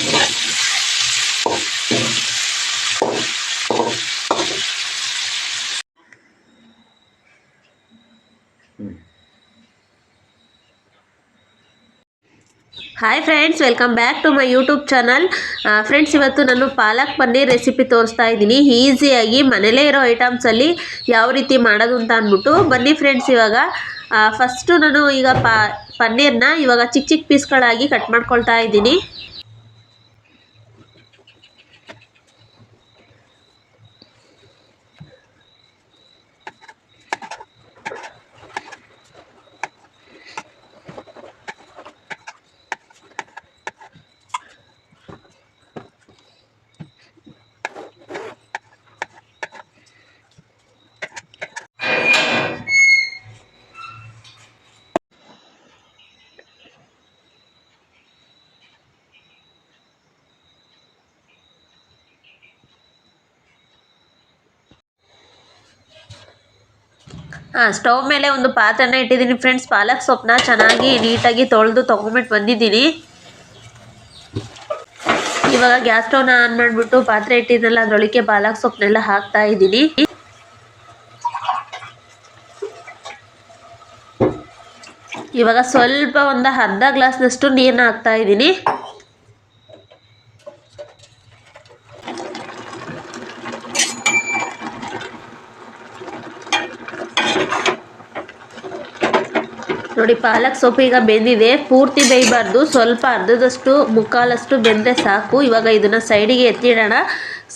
Hi friends welcome back to my YouTube channel friends ಇವತ್ತು ನಾನು palak paneer recipe ತೋರಿಸ್ತಾ ಇದ್ದೀನಿ. ಈಸಿಯಾಗಿ ಮನೇಲೇ ಇರೋ ಐಟಮ್ಸಲ್ಲಿ ಯಾವ ರೀತಿ ಮಾಡೋದು ಅಂತ ಅಂದ್ಬಿಟ್ಟು ಬನ್ನಿ ಫ್ರೆಂಡ್ಸ್ ಇವಾಗ. ಫಸ್ಟು ನಾನು ಈಗ ಪನ್ನೀರ್ನ ಇವಾಗ ಚಿಕ್ಕ ಚಿಕ್ಕ ಪೀಸ್ಗಳಾಗಿ ಕಟ್ ಮಾಡ್ಕೊಳ್ತಾ ಇದ್ದೀನಿ. ಸ್ಟವ್ ಮೇಲೆ ಒಂದು ಪಾತ್ರೆನ ಇಟ್ಟಿದ್ದೀನಿ ಫ್ರೆಂಡ್ಸ್ ಪಾಲಕ್ ಸೊಪ್ಪನ್ನ ಚೆನ್ನಾಗಿ ನೀಟಾಗಿ ತೊಳೆದು ತೊಗೊಂಬಿಟ್ಟು ಬಂದಿದ್ದೀನಿ. ಇವಾಗ ಗ್ಯಾಸ್ ಸ್ಟವ್ನ ಆನ್ ಮಾಡಿಬಿಟ್ಟು ಪಾತ್ರೆ ಇಟ್ಟಿದ್ದೆಲ್ಲ ಅದರೊಳಗೆ ಪಾಲಕ್ ಸೊಪ್ಪನ್ನೆಲ್ಲ ಹಾಕ್ತಾ ಇದ್ದೀನಿ. ಇವಾಗ ಸ್ವಲ್ಪ ಒಂದು ಅರ್ಧ ಗ್ಲಾಸ್ನಷ್ಟು ನೀರನ್ನ ಹಾಕ್ತಾ ಇದ್ದೀನಿ. ನೋಡಿ, ಪಾಲಕ್ ಸೊಪ್ಪು ಈಗ ಬೆಂದಿದೆ. ಪೂರ್ತಿ ಬೇಯಬಾರ್ದು. ಸ್ವಲ್ಪ ಅರ್ಧದಷ್ಟು, ಮುಕ್ಕಾಲಷ್ಟು ಬೆಂದರೆ ಸಾಕು. ಇವಾಗ ಇದನ್ನು ಸೈಡಿಗೆ ಎತ್ತಿಡೋಣ.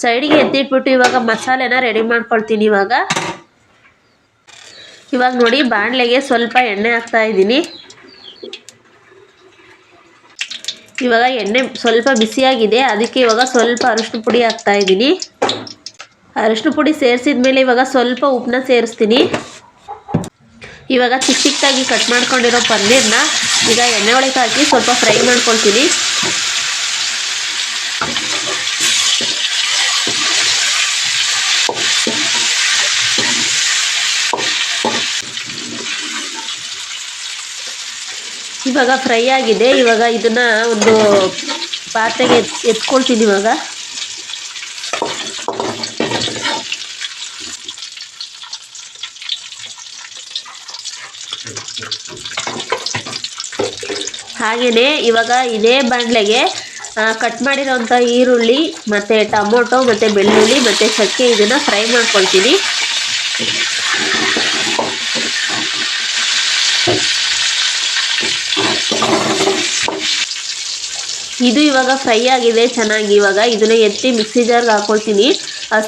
ಸೈಡಿಗೆ ಎತ್ತಿಟ್ಬಿಟ್ಟು ಇವಾಗ ಮಸಾಲೆನ ರೆಡಿ ಮಾಡ್ಕೊಳ್ತೀನಿ ಇವಾಗ. ಇವಾಗ ನೋಡಿ, ಬಾಣಲೆಗೆ ಸ್ವಲ್ಪ ಎಣ್ಣೆ ಹಾಕ್ತಾ ಇದ್ದೀನಿ. ಇವಾಗ ಎಣ್ಣೆ ಸ್ವಲ್ಪ ಬಿಸಿಯಾಗಿದೆ. ಅದಕ್ಕೆ ಇವಾಗ ಸ್ವಲ್ಪ ಅರಿಶಿನ ಪುಡಿ ಹಾಕ್ತಾ ಇದ್ದೀನಿ. ಅರಿಶಿನ ಪುಡಿ ಸೇರಿಸಿದ ಮೇಲೆ ಇವಾಗ ಸ್ವಲ್ಪ ಉಪ್ಪನ್ನ ಸೇರಿಸ್ತೀನಿ. ಇವಾಗ ಚಿಕ್ಕ ಚಿಕ್ಕದಾಗಿ ಕಟ್ ಮಾಡ್ಕೊಂಡಿರೋ ಪನ್ನೀರ್ನ ಈಗ ಎಣ್ಣೆ ಒಳಗೆ ಹಾಕಿ ಸ್ವಲ್ಪ ಫ್ರೈ ಮಾಡ್ಕೊಳ್ತೀನಿ. ಇವಾಗ ಫ್ರೈ ಆಗಿದೆ. ಇವಾಗ ಇದನ್ನ ಒಂದು ಪಾತ್ರೆಗೆ ಎತ್ ಎತ್ಕೊಳ್ತೀನಿ ಇವಾಗ. ಹಾಗೆಯೇ ಇವಾಗ ಇದೇ ಬಾಣಲೆಗೆ ಕಟ್ ಮಾಡಿರೋಂಥ ಈರುಳ್ಳಿ, ಮತ್ತು ಟೊಮೊಟೊ, ಮತ್ತು ಬೆಳ್ಳುಳ್ಳಿ, ಮತ್ತು ಚಕ್ಕೆ ಇದನ್ನು ಫ್ರೈ ಮಾಡ್ಕೊಳ್ತೀನಿ. ಇದು ಇವಾಗ ಫ್ರೈ ಆಗಿದೆ, ಚೆನ್ನಾಗಿ ಇವಾಗ. ಇದನ್ನ ಎತ್ತಿ ಮಿಕ್ಸಿ ಜಾರ್ಗೆ ಹಾಕೊಳ್ತೀನಿ.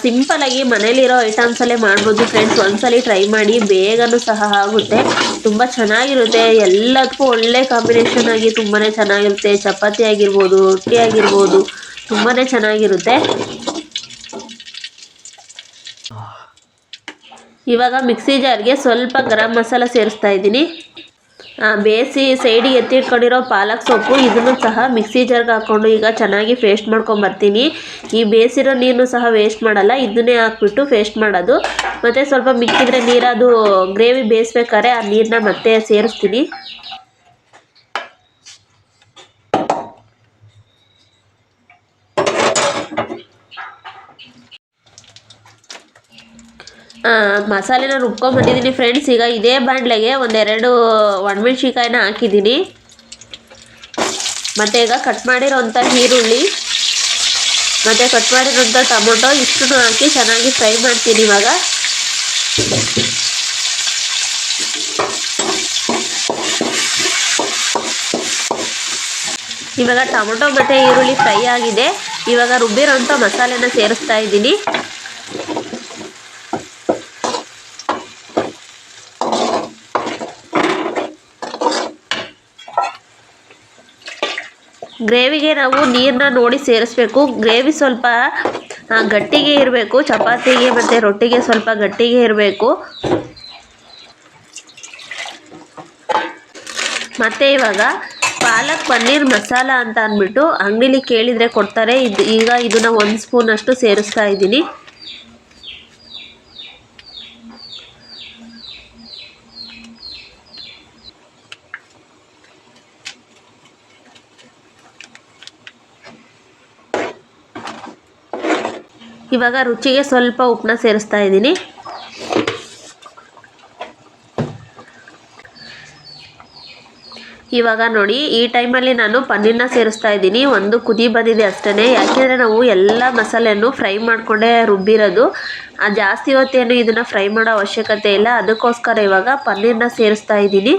ಸಿಂಪಲಾಗಿ ಮನೇಲಿರೋ ಐಟಮ್ಸಲ್ಲೇ ಮಾಡ್ಬೋದು ಫ್ರೆಂಡ್ಸ್ ಒಂದ್ಸಲಿ ಟ್ರೈ ಮಾಡಿ ಬೇಗನೂ ಸಹ ಆಗುತ್ತೆ. ತುಂಬ ಚೆನ್ನಾಗಿರುತ್ತೆ. ಎಲ್ಲದಕ್ಕೂ ಒಳ್ಳೆ ಕಾಂಬಿನೇಷನ್ ಆಗಿ ತುಂಬಾ ಚೆನ್ನಾಗಿರುತ್ತೆ. ಚಪಾತಿ ಆಗಿರ್ಬೋದು, ರೊಟ್ಟಿ ಆಗಿರ್ಬೋದು ತುಂಬಾ ಚೆನ್ನಾಗಿರುತ್ತೆ. ಇವಾಗ ಮಿಕ್ಸಿ ಜಾರ್ಗೆ ಸ್ವಲ್ಪ ಗರಂ ಮಸಾಲ ಸೇರಿಸ್ತಾ ಇದ್ದೀನಿ. ಬೇಯಿಸಿ ಸೈಡಿಗೆ ಎತ್ತಿಟ್ಕೊಂಡಿರೋ ಪಾಲಕ್ ಸೊಪ್ಪು, ಇದನ್ನು ಸಹ ಮಿಕ್ಸಿ ಜಾರ್ಗೆ ಹಾಕ್ಕೊಂಡು ಈಗ ಚೆನ್ನಾಗಿ ಪೇಸ್ಟ್ ಮಾಡ್ಕೊಂಬರ್ತೀನಿ ಈ ಬೇಯಿಸಿರೋ ನೀರನ್ನು ಸಹ ವೇಸ್ಟ್ ಮಾಡಲ್ಲ, ಇದನ್ನೇ ಹಾಕ್ಬಿಟ್ಟು ಪೇಸ್ಟ್ ಮಾಡೋದು. ಮತ್ತು ಸ್ವಲ್ಪ ಮಿಕ್ಕಿದ್ರೆ ನೀರದು ಗ್ರೇವಿ ಬೇಯಿಸ್ಬೇಕಾದ್ರೆ ಆ ನೀರನ್ನ ಮತ್ತೆ ಸೇರಿಸ್ತೀನಿ. ಮಸಾಲೆನ ರುಬ್ಕೊಂಬಂದಿದ್ದೀನಿ ಫ್ರೆಂಡ್ಸ್ ಈಗ ಇದೇ ಬಾಣಲೆಗೆ ಒಂದೆರಡು ಒಣಮೆಣ್ಸಿನ್ಕಾಯಿನ ಹಾಕಿದ್ದೀನಿ ಮತ್ತು ಈಗ ಕಟ್ ಮಾಡಿರೋಂಥ ಈರುಳ್ಳಿ, ಮತ್ತು ಕಟ್ ಮಾಡಿರೋಂಥ ಟೊಮೊಟೊ ಇಷ್ಟನ್ನು ಹಾಕಿ ಚೆನ್ನಾಗಿ ಫ್ರೈ ಮಾಡ್ತೀನಿ ಇವಾಗ. ಇವಾಗ ಟೊಮೊಟೊ, ಮತ್ತು ಈರುಳ್ಳಿ ಫ್ರೈ ಆಗಿದೆ. ಇವಾಗ ರುಬ್ಬಿರೋಂಥ ಮಸಾಲೆನ ಸೇರಿಸ್ತಾ ಇದ್ದೀನಿ. ಗ್ರೇವಿಗೆ ನಾವು ನೀರನ್ನ ನೋಡಿ ಸೇರಿಸ್ಬೇಕು. ಗ್ರೇವಿ ಸ್ವಲ್ಪ ಗಟ್ಟಿಗೆ ಇರಬೇಕು. ಚಪಾತಿಗೆ ಮತ್ತು ರೊಟ್ಟಿಗೆ ಸ್ವಲ್ಪ ಗಟ್ಟಿಗೆ ಇರಬೇಕು. ಮತ್ತು ಇವಾಗ ಪಾಲಕ್ ಪನ್ನೀರ್ ಮಸಾಲ ಅಂತ ಅಂದ್ಬಿಟ್ಟು ಅಂಗಡಿಲಿ ಕೇಳಿದರೆ ಕೊಡ್ತಾರೆ. ಇದು ಈಗ ಇದನ್ನು ಒಂದು ಸ್ಪೂನಷ್ಟು ಸೇರಿಸ್ತಾ ಇದ್ದೀನಿ. ಇವಾಗ ರುಚಿಗೆ ಸ್ವಲ್ಪ ಉಪ್ಪನ್ನ ಸೇರಿಸ್ತಾ ಇದ್ದೀನಿ. ಇವಾಗ ನೋಡಿ, ಈ ಟೈಮಲ್ಲಿ ನಾನು ಪನ್ನೀರ್ನ ಸೇರಿಸ್ತಾ ಇದ್ದೀನಿ. ಒಂದು ಕುದಿ ಬಂದಿದೆ ಅಷ್ಟೇ ಯಾಕೆಂದರೆ ನಾವು ಎಲ್ಲ ಮಸಾಲೆಯನ್ನು ಫ್ರೈ ಮಾಡಿಕೊಂಡೇ ರುಬ್ಬಿರೋದು. ಆ ಜಾಸ್ತಿ ಹೊತ್ತೇನು ಇದನ್ನು ಫ್ರೈ ಮಾಡೋ ಅವಶ್ಯಕತೆ ಇಲ್ಲ. ಅದಕ್ಕೋಸ್ಕರ ಇವಾಗ ಪನ್ನೀರನ್ನ ಸೇರಿಸ್ತಾ ಇದ್ದೀನಿ.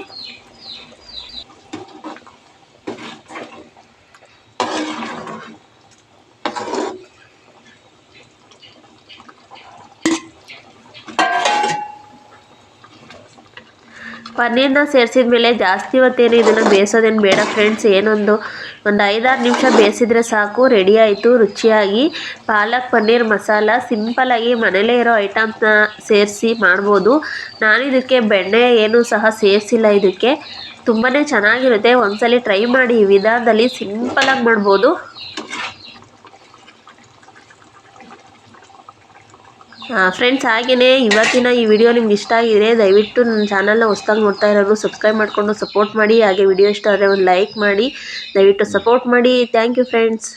ಪನ್ನೀರ್ನ ಸೇರಿಸಿದ ಮೇಲೆ ಜಾಸ್ತಿ ಹೊತ್ತೇನು ಇದನ್ನು ಬೇಯಿಸೋದೇನು ಬೇಡ ಫ್ರೆಂಡ್ಸ್ ಏನೊಂದು ಒಂದು ಐದಾರು ನಿಮಿಷ ಬೇಯಿಸಿದ್ರೆ ಸಾಕು ರೆಡಿ ಆಯಿತು, ರುಚಿಯಾಗಿ. ಪಾಲಕ್, ಪನ್ನೀರ್, ಮಸಾಲ ಸಿಂಪಲಾಗಿ ಮನೇಲೇ ಇರೋ ಐಟಮ್ಸ್ನ ಸೇರಿಸಿ ಮಾಡ್ಬೋದು. ನಾನು ಇದಕ್ಕೆ ಬೆಣ್ಣೆ ಏನೂ ಸಹ ಸೇರಿಸಿಲ್ಲ ಇದಕ್ಕೆ. ತುಂಬಾ ಚೆನ್ನಾಗಿರುತ್ತೆ. ಒಂದ್ಸಲಿ ಟ್ರೈ ಮಾಡಿ ಈ ವಿಧಾನದಲ್ಲಿ ಸಿಂಪಲಾಗಿ ಮಾಡ್ಬೋದು. ಫ್ರೆಂಡ್ಸ್ ಹಾಗೆಯೇ ಇವತ್ತಿನ ಈ ವಿಡಿಯೋ ನಿಮ್ಗೆ ಇಷ್ಟ ಆಗಿದ್ರೆ ದಯವಿಟ್ಟು ನನ್ನ ಚಾನಲ್ನ ಹೊಸ್ದಾಗಿ ನೋಡ್ತಾ ಇರೋರು ಸಬ್ಸ್ಕ್ರೈಬ್ ಮಾಡಿಕೊಂಡು ಸಪೋರ್ಟ್ ಮಾಡಿ. ಹಾಗೆ ವಿಡಿಯೋ ಇಷ್ಟ ಆದರೆ ಒಂದು ಲೈಕ್ ಮಾಡಿ. ದಯವಿಟ್ಟು ಸಪೋರ್ಟ್ ಮಾಡಿ. Thank you friends